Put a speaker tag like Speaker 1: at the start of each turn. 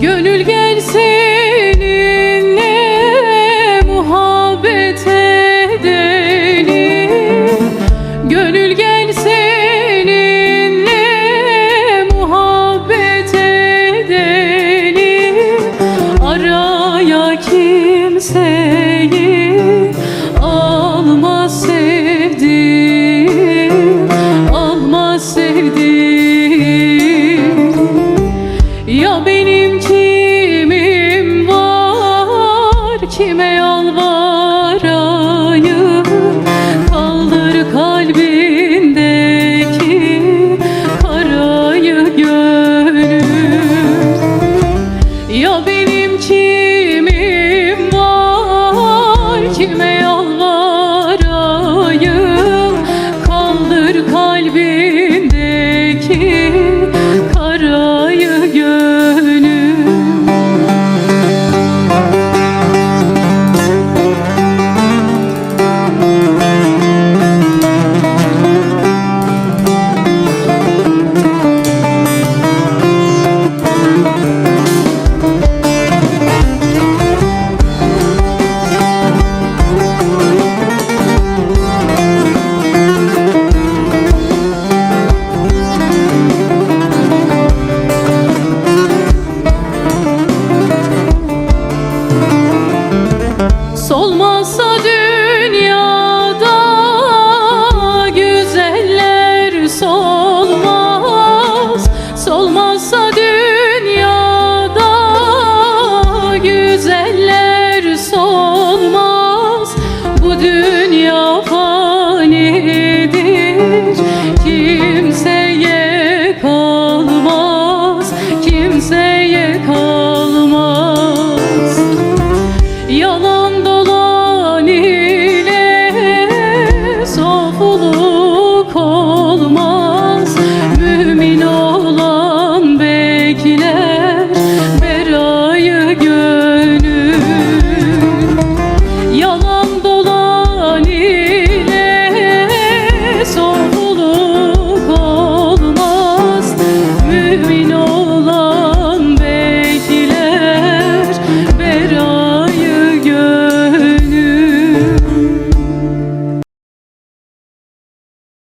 Speaker 1: Gönül gel seninle muhabbet edelim. Gönül gel seninle muhabbet edelim. Araya kimseyi kime